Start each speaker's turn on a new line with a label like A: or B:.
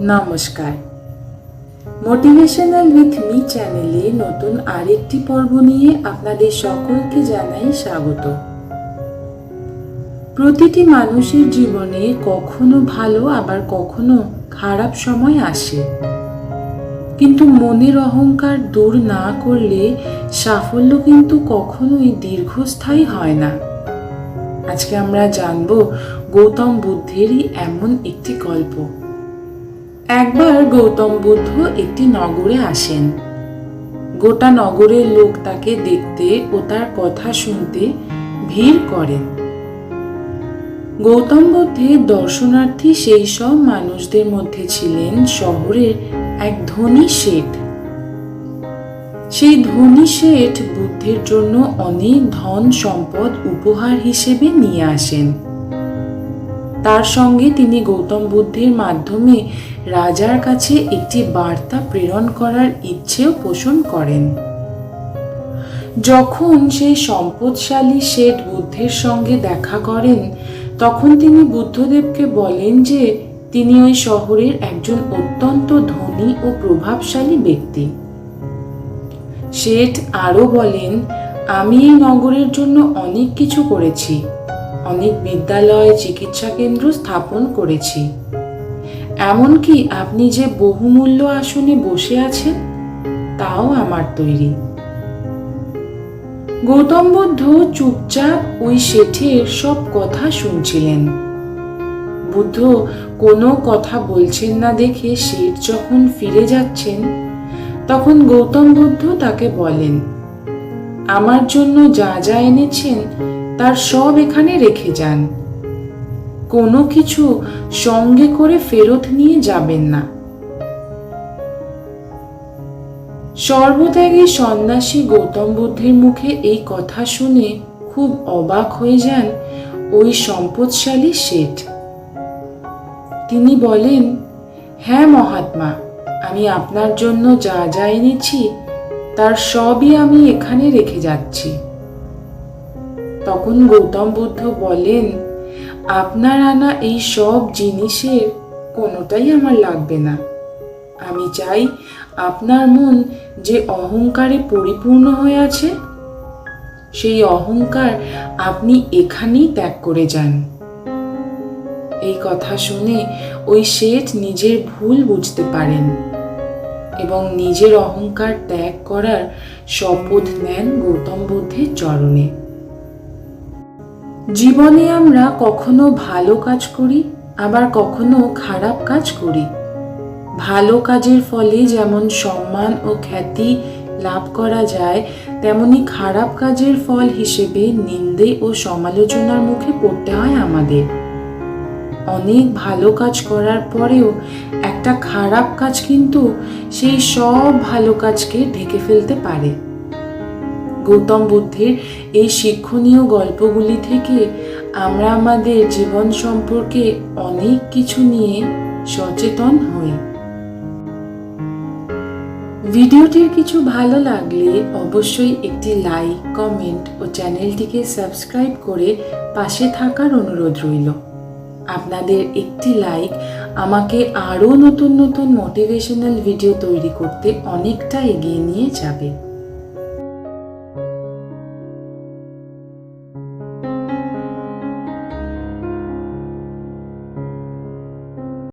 A: নমস্কার। Motivational with me চ্যানেলে নতুন আরেকটি পর্ব নিয়ে আপনাদের সকলকে জানাই স্বাগত। প্রতিটি মানুষের জীবনে কখনো ভালো, আবার কখনো খারাপ সময় আসে। কিন্তু মনের অহংকার দূর না করলে সাফল্য কিন্তু কখনোই দীর্ঘস্থায়ী হয় না। আজকে আমরা জানব গৌতম বুদ্ধেরই এমন একটি গল্প। একবার গৌতম বুদ্ধ একটি নগরে আসেন। গোটা নগরের লোক তাকে দেখতে ও তার কথা শুনতে ভিড় করেন। গৌতম বুদ্ধের দর্শনার্থী সেই সব মানুষদের মধ্যে ছিলেন শহরের এক ধনী শেঠ। সেই ধনী শেঠ বুদ্ধের জন্য অনেক ধন সম্পদ উপহার হিসেবে নিয়ে আসেন। তার সঙ্গে তিনি গৌতম বুদ্ধের মাধ্যমে রাজার কাছে একটি বার্তা প্রেরণ করার ইচ্ছেও পোষণ করেন। যখন সেই সম্পদশালী শেঠ বুদ্ধের সঙ্গে দেখা করেন, তখন তিনি বুদ্ধদেবকে বলেন যে, তিনি ওই শহরের একজন অত্যন্ত ধনী ও প্রভাবশালী ব্যক্তি। শেঠ আরও বলেন, আমি এই নগরের জন্য অনেক কিছু করেছি। অনেক বিদ্যালয় চিকিৎসা কেন্দ্র স্থাপন করেছি। এমনকি আপনি যে বহুমূল্য আসনে বসে আছেন, তাও আমার তৈরি। গৌতম বুদ্ধ চুপচাপ ওই শেঠের সব কথা শুনছিলেন। বুদ্ধ কোনো কথা বলছেন না দেখে শেঠ যখন ফিরে যাচ্ছেন, তখন গৌতম বুদ্ধ তাকে বলেন, আমার জন্য যা যা এনেছেন তার সব এখানে রেখে যান। কোনো কিছু সঙ্গে করে ফেরত নিয়ে যাবেন না। সর্বত্যাগী সন্ন্যাসী গৌতম বুদ্ধের মুখে এই কথা শুনে খুব অবাক হয়ে যান ওই সম্পদশালী শেঠ। তিনি বলেন হ্যাঁ মহাত্মা, আমি আপনার জন্য যা যা এনেছি, তার সবই আমি এখানে রেখে যাচ্ছি। তখন গৌতম বুদ্ধ বলেন, আপনার আনা এই সব জিনিসের কোনোটাই আমার লাগবে না। আমি চাই আপনার মন যে অহংকারে পরিপূর্ণ হয়ে আছে, সেই অহংকার আপনি এখানেই ত্যাগ করে যান। এই কথা শুনে ওই শেঠ নিজের ভুল বুঝতে পারেন এবং নিজের অহংকার ত্যাগ করার শপথ নেন গৌতম বুদ্ধের চরণে। জীবনে আমরা কখনো ভালো কাজ করি, আবার কখনো খারাপ কাজ করি। ভালো কাজের ফলে যেমন সম্মান ও খ্যাতি লাভ করা যায়, তেমনি খারাপ কাজের ফল হিসেবে নিন্দে ও সমালোচনার মুখে পড়তে হয় আমাদের। অনেক ভালো কাজ করার পরেও একটা খারাপ কাজ কিন্তু সেই সব ভালো কাজকে ঢেকে ফেলতে পারে। গৌতম বুদ্ধের এই শিক্ষণীয় গল্পগুলি থেকে আমরা আমাদের জীবন সম্পর্কে অনেক কিছু নিয়ে সচেতন হই। ভিডিওটির কিছু ভালো লাগলে অবশ্যই একটি লাইক, কমেন্ট ও চ্যানেলটিকে সাবস্ক্রাইব করে পাশে থাকার অনুরোধ রইল। আপনাদের একটি লাইক আমাকে আরও নতুন নতুন মোটিভেশনাল ভিডিও তৈরি করতে অনেকটা এগিয়ে নিয়ে যাবে।